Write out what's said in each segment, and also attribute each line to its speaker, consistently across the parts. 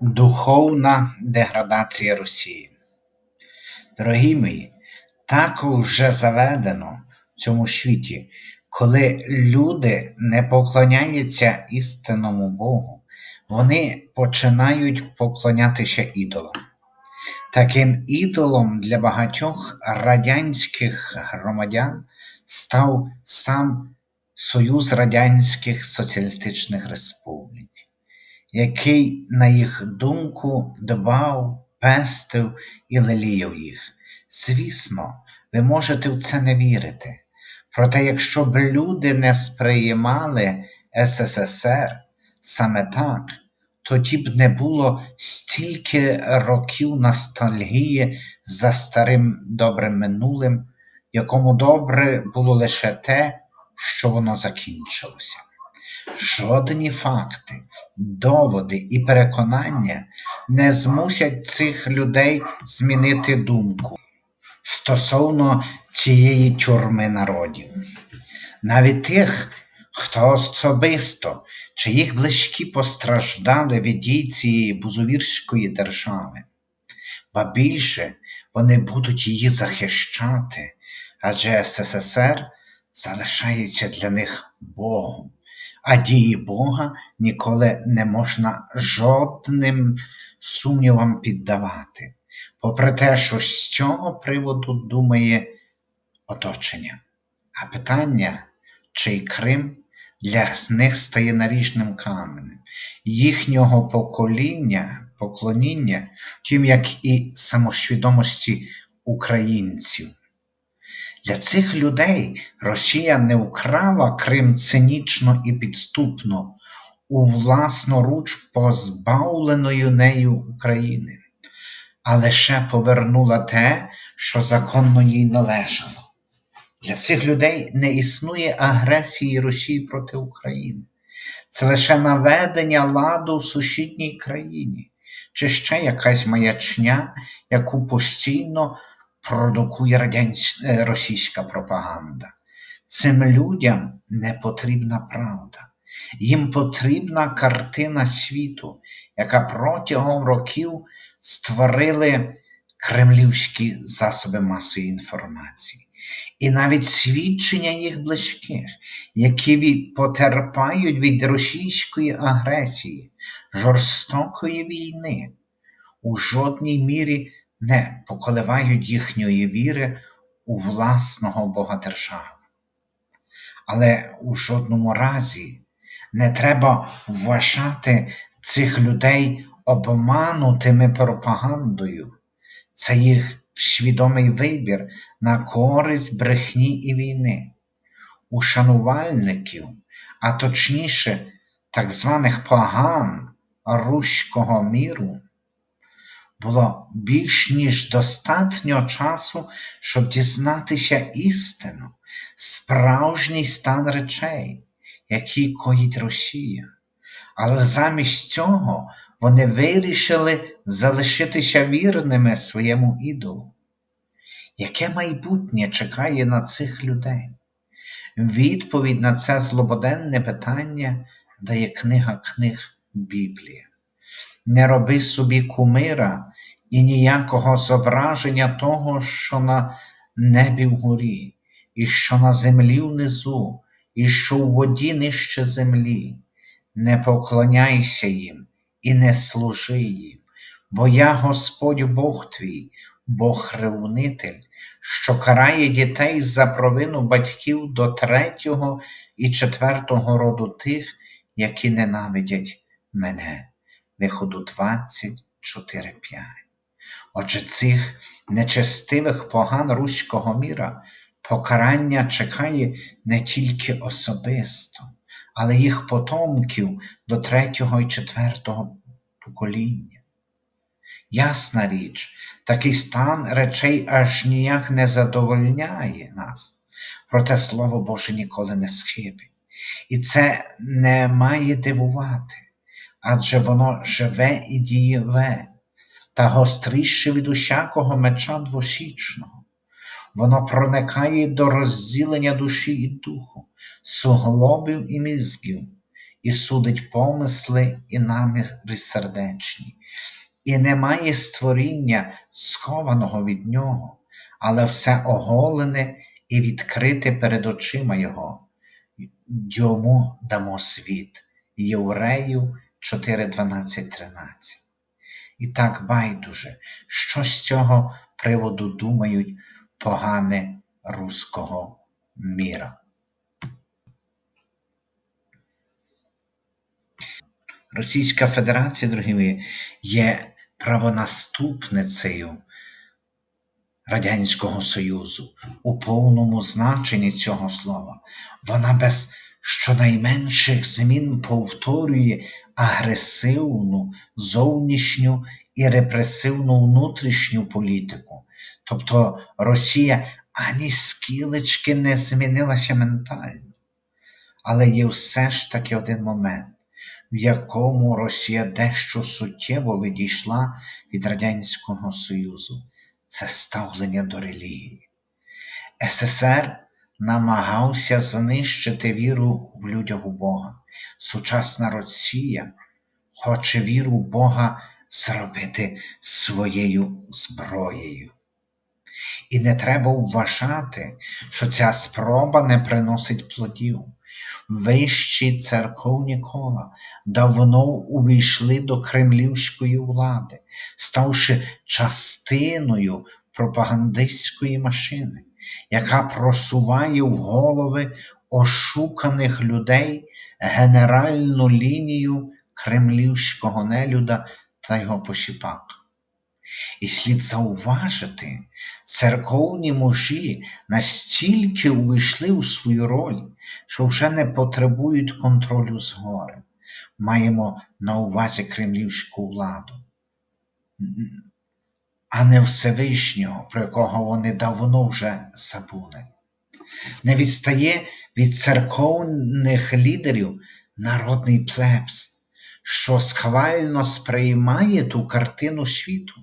Speaker 1: Духовна деградація Росії. Дорогі мої, так вже заведено в цьому світі, коли люди не поклоняються істинному Богу, вони починають поклонятися ідолам. Таким ідолом для багатьох радянських громадян став сам Союз Радянських Соціалістичних Республік який, на їх думку, дбав, пестив і леліяв їх. Звісно, ви можете в це не вірити. Проте, якщо б люди не сприймали СССР саме так, тоді б не було стільки років ностальгії за старим добрим минулим, якому добре було лише те, що воно закінчилося. Жодні факти, доводи і переконання не змусять цих людей змінити думку стосовно цієї тюрми народів. Навіть тих, хто особисто чи їх близькі постраждали від дій цієї бузовірської держави, ба більше вони будуть її захищати, адже СССР залишається для них Богом а дії Бога ніколи не можна жодним сумнівам піддавати, попри те, що з цього приводу думає оточення. А питання, чий Крим для них стає наріжним каменем, їхнього покоління, поклоніння, втім, як і самосвідомості українців. Для цих людей Росія не вкрала Крим цинічно і підступно у власноруч позбавленої нею України, а лише повернула те, що законно їй належало. Для цих людей не існує агресії Росії проти України. Це лише наведення ладу в сусідній країні, чи ще якась маячня, яку постійно продукує. Е, російська пропаганда. Цим людям не потрібна правда. Їм потрібна картина світу, яка протягом років створили кремлівські засоби масової інформації. І навіть свідчення їх близьких, які потерпають від російської агресії, жорстокої війни, у жодній мірі не поколивають їхньої віри у власного Бога держави. Але у жодному разі не треба вважати цих людей обманутими пропагандою. Це їх свідомий вибір на користь брехні і війни, ушанувальників, а точніше, так званих поган руського міру було більш ніж достатньо часу, щоб дізнатися істину, справжній стан речей, які коїть Росія. Але замість цього вони вирішили залишитися вірними своєму ідолу. Яке майбутнє чекає на цих людей? Відповідь на це злободенне питання дає книга книг Біблія не роби собі кумира і ніякого зображення того, що на небі вгорі, і що на землі внизу, і що в воді нижче землі. Не поклоняйся їм і не служи їм, бо я Господь Бог твій, Бог ревнитель, що карає дітей за провину батьків до третього і четвертого роду тих, які ненавидять мене виходу 24.5. Отже, цих нечестивих поган руського міра покарання чекає не тільки особисто, але їх потомків до третього і четвертого покоління. Ясна річ, такий стан речей аж ніяк не задовольняє нас, проте Слово Боже ніколи не схибить. І це не має дивувати адже воно живе і дієве, та гостріше від усякого меча двосічного. Воно проникає до розділення душі і духу, суглобів і мізків, і судить помисли і наміри сердечні, і немає створіння, схованого від нього, але все оголене і відкрите перед очима Його. Йому дамо світ. Євреїв 4, 12, 13. І так байдуже, що з цього приводу думають погане руського міра. Російська Федерація, дорогі мої, є правонаступницею Радянського Союзу у повному значенні цього слова. Вона без щонайменших змін повторює агресивну зовнішню і репресивну внутрішню політику. Тобто Росія ані скілечки не змінилася ментально. Але є все ж таки один момент, в якому Росія дещо суттєво відійшла від Радянського Союзу це ставлення до релігії. СССР намагався знищити віру в людях у Бога. Сучасна Росія хоче віру в Бога зробити своєю зброєю. І не треба вважати, що ця спроба не приносить плодів. Вищі церковні кола давно увійшли до кремлівської влади, ставши частиною пропагандистської машини, яка просуває в голови ошуканих людей генеральну лінію кремлівського нелюда та його посіпак. І слід зауважити, церковні мужі настільки увійшли у свою роль, що вже не потребують контролю згори. Маємо на увазі кремлівську владу, а не Всевишнього, про якого вони давно вже забули. Не відстає від церковних лідерів народний плебс, що схвально сприймає ту картину світу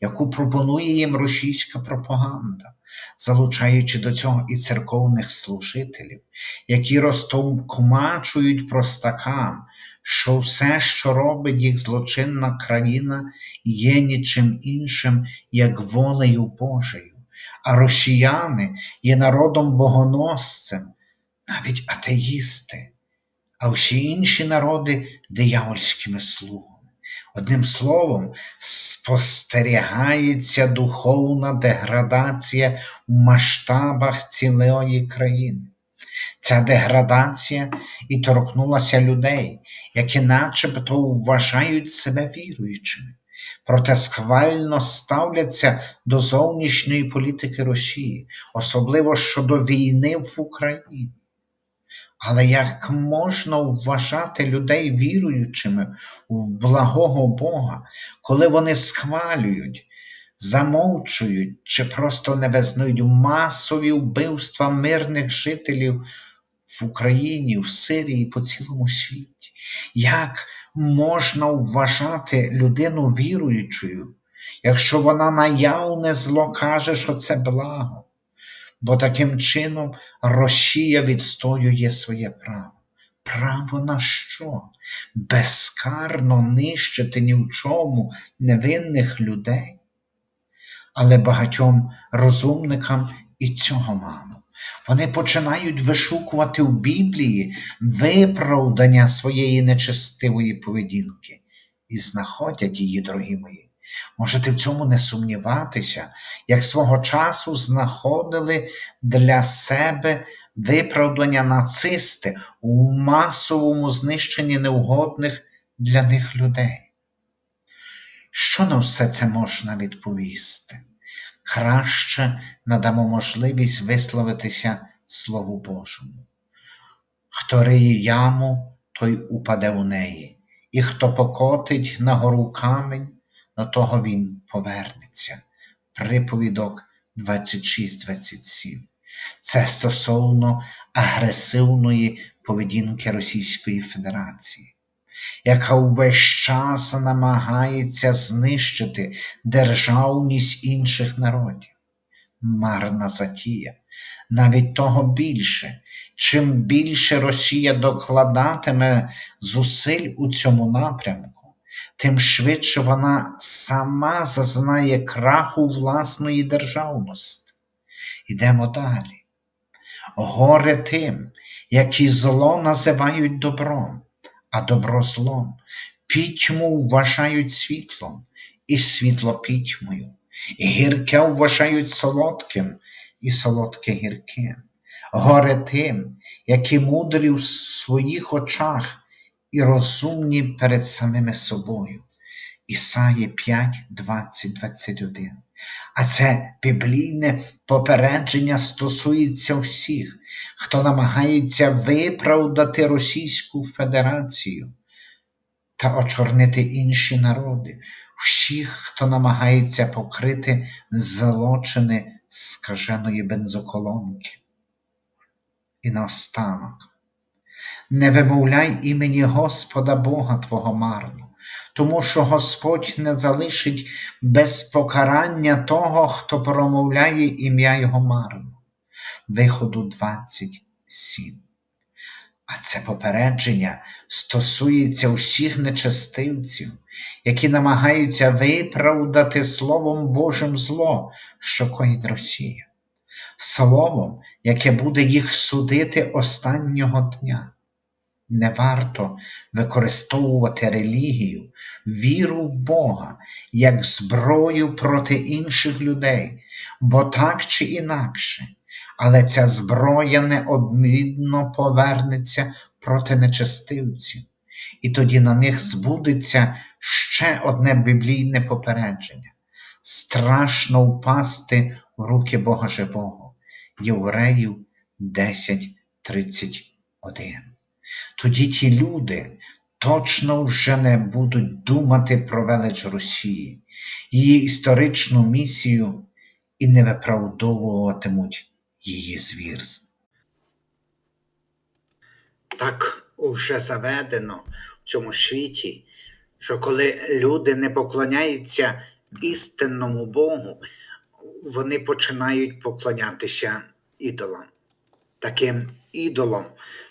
Speaker 1: яку пропонує їм російська пропаганда, залучаючи до цього і церковних служителів, які розтовкмачують простакам, що все, що робить їх злочинна країна, є нічим іншим, як волею Божою, а росіяни є народом богоносцем, навіть атеїсти, а всі інші народи диявольськими слугами. Одним словом, спостерігається духовна деградація в масштабах цілої країни. Ця деградація і торкнулася людей, які начебто вважають себе віруючими, проте схвально ставляться до зовнішньої політики Росії, особливо щодо війни в Україні. Але як можна вважати людей віруючими в благого Бога, коли вони схвалюють, замовчують чи просто не визнають масові вбивства мирних жителів в Україні, в Сирії по цілому світі? Як можна вважати людину віруючою, якщо вона наявне зло каже, що це благо? бо таким чином Росія відстоює своє право. Право на що? Безкарно нищити ні в чому невинних людей. Але багатьом розумникам і цього мало. Вони починають вишукувати в Біблії виправдання своєї нечестивої поведінки і знаходять її, дорогі мої, Можете в цьому не сумніватися, як свого часу знаходили для себе виправдання нацисти у масовому знищенні неугодних для них людей. Що на все це можна відповісти? Краще надамо можливість висловитися Слову Божому. Хто риє яму, той упаде у неї, і хто покотить на гору камінь, до того він повернеться. Приповідок 26-27. Це стосовно агресивної поведінки Російської Федерації, яка увесь час намагається знищити державність інших народів. Марна затія, навіть того більше, чим більше Росія докладатиме зусиль у цьому напрямку, тим швидше вона сама зазнає краху власної державності. Ідемо далі. Горе тим, які зло називають добром, а добро злом, пітьму вважають світлом, і світло пітьмою, гірке вважають солодким, і солодке гірким. Горе тим, які мудрі в своїх очах і розумні перед самими собою. Ісаї 5, 20, 21. А це біблійне попередження стосується всіх, хто намагається виправдати Російську Федерацію та очорнити інші народи, всіх, хто намагається покрити злочини скаженої бензоколонки. І наостанок, не вимовляй імені Господа Бога Твого марно, тому що Господь не залишить без покарання того, хто промовляє ім'я Його марно. Виходу 27. А це попередження стосується усіх нечестивців, які намагаються виправдати Словом Божим зло, що коїть Росія, словом, яке буде їх судити останнього дня. Не варто використовувати релігію, віру в Бога як зброю проти інших людей, бо так чи інакше, але ця зброя неодмінно повернеться проти нечестивців, і тоді на них збудеться ще одне біблійне попередження страшно впасти в руки Бога Живого. Євреїв 10.31. Тоді ті люди точно вже не будуть думати про велич Росії, її історичну місію і не виправдовуватимуть її звірств.
Speaker 2: Так уже заведено в цьому світі, що коли люди не поклоняються істинному Богу, вони починають поклонятися ідолам. Таким ідолом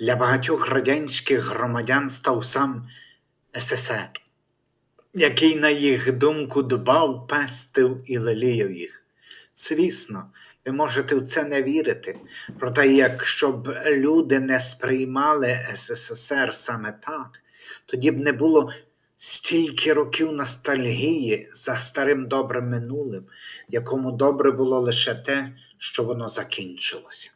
Speaker 2: для багатьох радянських громадян став сам СССР, який, на їх думку, дбав, пестив і леліяв їх. Звісно, ви можете в це не вірити, проте якщо б люди не сприймали СССР саме так, тоді б не було стільки років ностальгії за старим добрим минулим, якому добре було лише те, що воно закінчилося.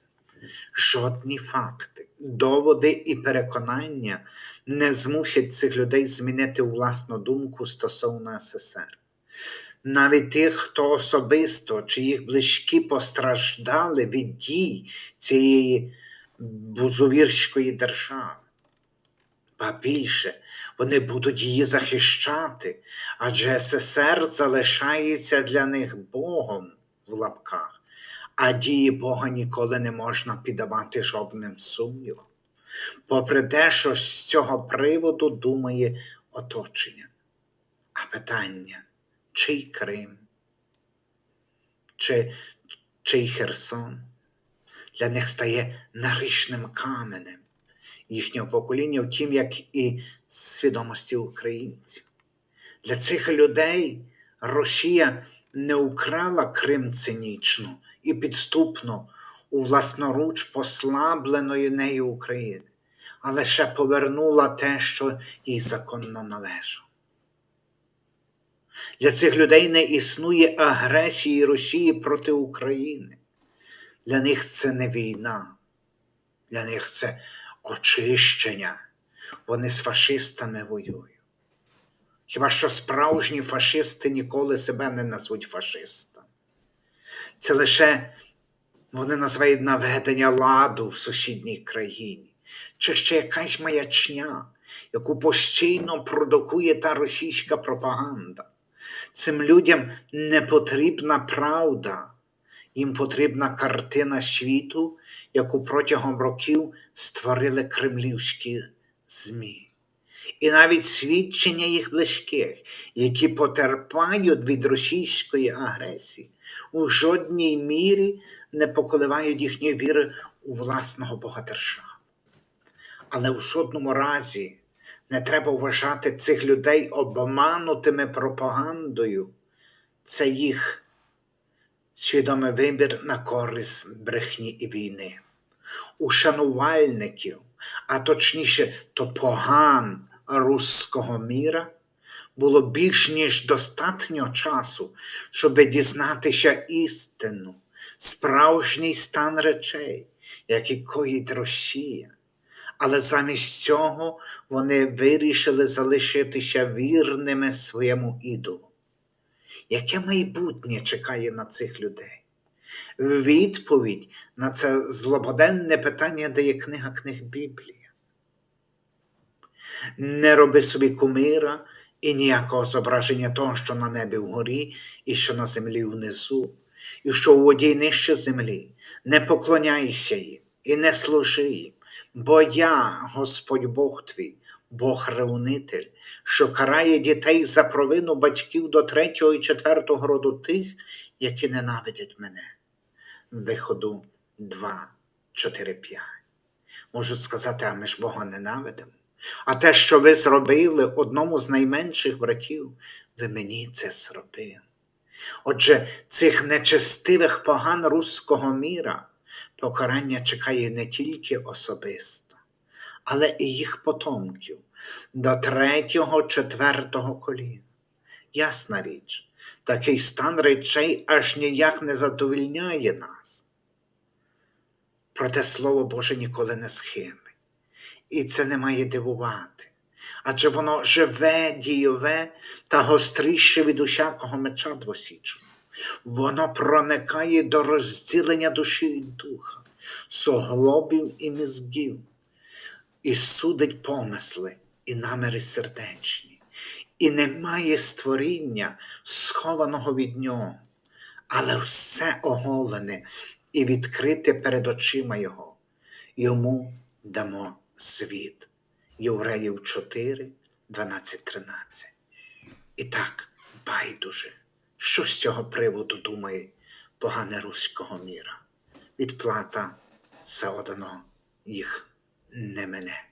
Speaker 2: Жодні факти, доводи і переконання не змусять цих людей змінити власну думку стосовно СССР. Навіть тих, хто особисто чи їх близькі постраждали від дій цієї бузовірської держави. Ба більше вони будуть її захищати, адже СССР залишається для них Богом в лапках, а дії Бога ніколи не можна піддавати жодним сумнівам. Попри те, що з цього приводу думає оточення. А питання, чий Крим, чи, чий Херсон, для них стає нарічним каменем їхнього покоління, втім, як і свідомості українців. Для цих людей Росія не украла Крим цинічно і підступно у власноруч послабленої нею України, а лише повернула те, що їй законно належало. Для цих людей не існує агресії Росії проти України. Для них це не війна, для них це очищення. Вони з фашистами воюють. Хіба що справжні фашисти ніколи себе не назвуть фашистами. Це лише вони називають наведення ладу в сусідній країні, чи ще якась маячня, яку постійно продукує та російська пропаганда. Цим людям не потрібна правда, їм потрібна картина світу, яку протягом років створили кремлівські ЗМІ. і навіть свідчення їх близьких, які потерпають від російської агресії, у жодній мірі не поколивають їхньої віри у власного Бога держави. Але в жодному разі не треба вважати цих людей обманутими пропагандою. Це їх свідомий вибір на користь брехні і війни. У шанувальників, а точніше, то поган руського міра, було більш ніж достатньо часу, щоб дізнатися істину, справжній стан речей, які коїть Росія. Але замість цього вони вирішили залишитися вірними своєму ідолу. Яке майбутнє чекає на цих людей? Відповідь на це злободенне питання дає книга книг Біблії. Не роби собі кумира і ніякого зображення того, що на небі вгорі, і що на землі внизу, і що у воді нижче землі. Не поклоняйся їм і не служи їм, бо я, Господь Бог твій, Бог ревнитель, що карає дітей за провину батьків до третього і четвертого роду тих, які ненавидять мене. Виходу 2, 4, 5. Можуть сказати, а ми ж Бога ненавидимо. А те, що ви зробили одному з найменших братів, ви мені це зробили. Отже, цих нечестивих поган руського міра покарання чекає не тільки особисто, але і їх потомків до третього, четвертого коліна. Ясна річ, такий стан речей аж ніяк не задовільняє нас. Проте Слово Боже ніколи не схибить. І це не має дивувати. Адже воно живе, дійове та гостріше від усякого меча двосічного. Воно проникає до розділення душі і духа, суглобів і мізків, і судить помисли і наміри сердечні, і немає створіння, схованого від нього, але все оголене і відкрите перед очима Його. Йому дамо світ. Євреїв 4, 12, 13. І так, байдуже, що з цього приводу думає погане руського міра? Відплата все одно їх не мене.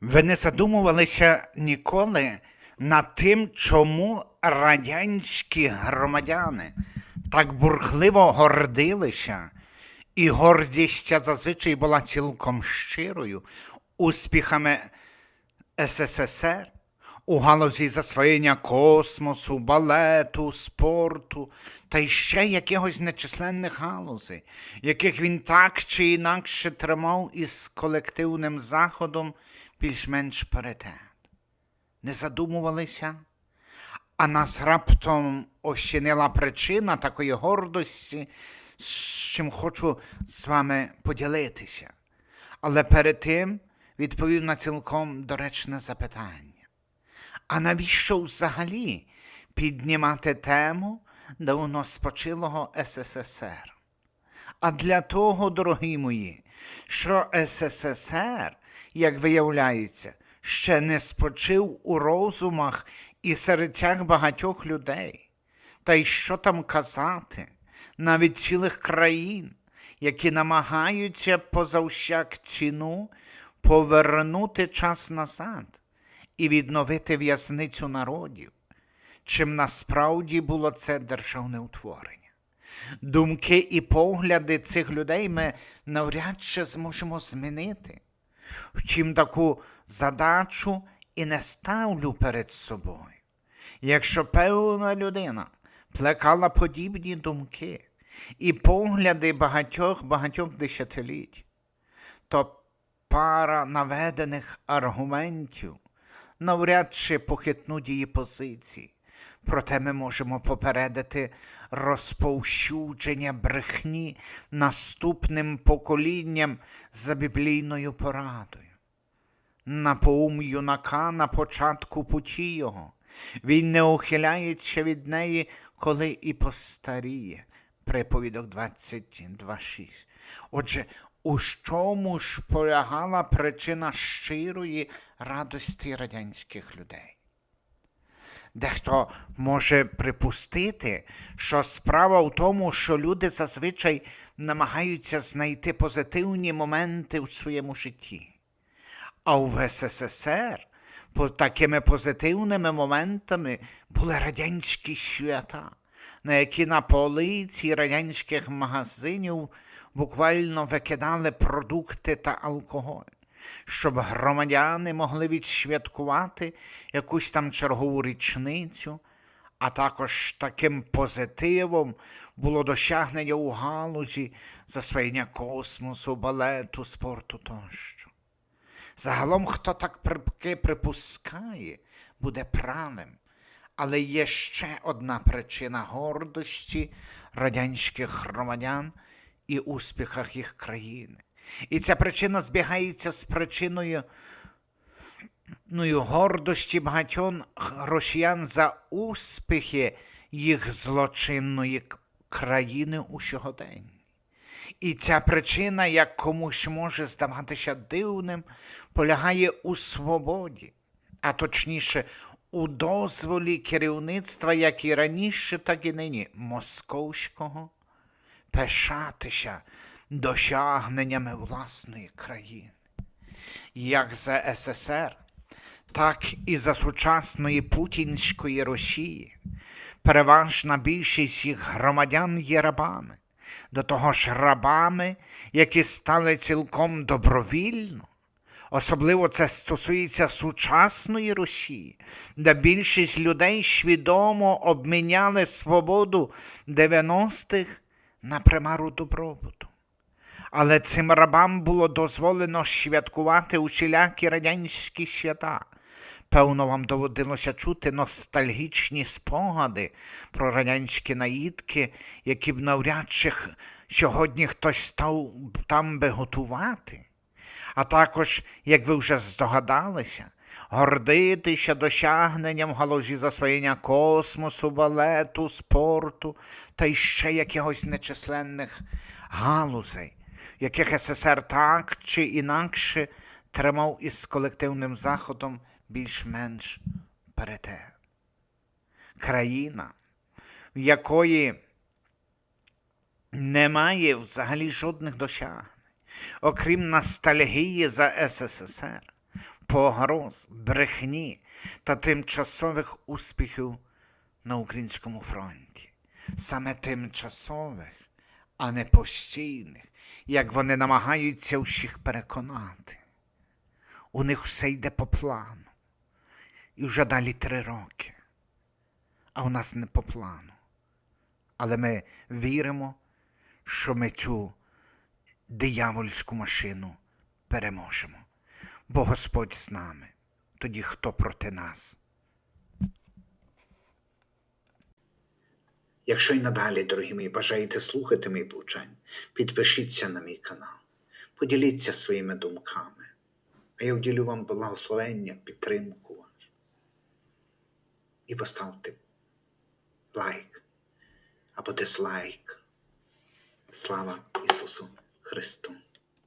Speaker 3: Ви не задумувалися ніколи над тим, чому радянські громадяни так бурхливо гордилися, і гордість ця зазвичай була цілком щирою успіхами СССР у галузі засвоєння космосу, балету, спорту та ще якихось нечисленних галузей, яких він так чи інакше тримав із колективним заходом більш-менш паритет. Не задумувалися, а нас раптом ощинила причина такої гордості, з чим хочу з вами поділитися. Але перед тим відповів на цілком доречне запитання. А навіщо взагалі піднімати тему давно спочилого СССР? А для того, дорогі мої, що СССР, як виявляється, ще не спочив у розумах і серцях багатьох людей. Та й що там казати, навіть цілих країн, які намагаються позавщак ціну повернути час назад і відновити в'язницю народів, чим насправді було це державне утворення. Думки і погляди цих людей ми навряд чи зможемо змінити. Втім, таку задачу і не ставлю перед собою. Якщо певна людина плекала подібні думки і погляди багатьох багатьох десятиліть, то пара наведених аргументів навряд чи похитнуть її позиції. Проте ми можемо попередити розповсюдження брехні наступним поколінням за біблійною порадою. Напоум юнака на початку путі його. Він не ухиляється від неї, коли і постаріє. Приповідок 22.6. Отже, у чому ж полягала причина щирої радості радянських людей? Дехто може припустити, що справа в тому, що люди зазвичай намагаються знайти позитивні моменти у своєму житті. А в СССР такими позитивними моментами були радянські свята, на які на полиці радянських магазинів буквально викидали продукти та алкоголь, щоб громадяни могли відсвяткувати якусь там чергову річницю, а також таким позитивом було досягнення у галузі засвоєння космосу, балету, спорту тощо. Загалом, хто так припускає, буде правим. Але є ще одна причина гордості радянських громадян і успіхах їх країни. І ця причина збігається з причиною ну, гордості багатьох росіян за успіхи їх злочинної країни у сьогоденні. І ця причина, як комусь може здаватися дивним, полягає у свободі, а точніше у дозволі керівництва, як і раніше, так і нині, московського, пишатися досягненнями власної країни. Як за СССР, так і за сучасної путінської Росії. Переважна більшість їх громадян є рабами, до того ж рабами, які стали цілком добровільно. Особливо це стосується сучасної Росії, де більшість людей свідомо обміняли свободу 90-х на примару добробуту. Але цим рабам було дозволено святкувати усілякі радянські свята. Певно, вам доводилося чути ностальгічні спогади про радянські наїдки, які б навряд чи сьогодні хтось став там би готувати. А також, як ви вже здогадалися, гордитися досягненням галузі засвоєння космосу, балету, спорту та ще якихось нечисленних галузей, яких СССР так чи інакше тримав із колективним заходом більш-менш перете. Країна, в якої немає взагалі жодних досягнень, окрім ностальгії за СССР, погроз, брехні та тимчасових успіхів на українському фронті. Саме тимчасових, а не постійних, як вони намагаються всіх переконати. У них все йде по плану. І вже далі три роки. А у нас не по плану. Але ми віримо, що ми цю диявольську машину переможемо. Бо Господь з нами. Тоді хто проти нас?
Speaker 2: Якщо й надалі, дорогі мої, бажаєте слухати мої повчання, підпишіться на мій канал, поділіться своїми думками, а я вділю вам благословення, підтримку. І поставте лайк або дизлайк. Слава Ісусу Христу!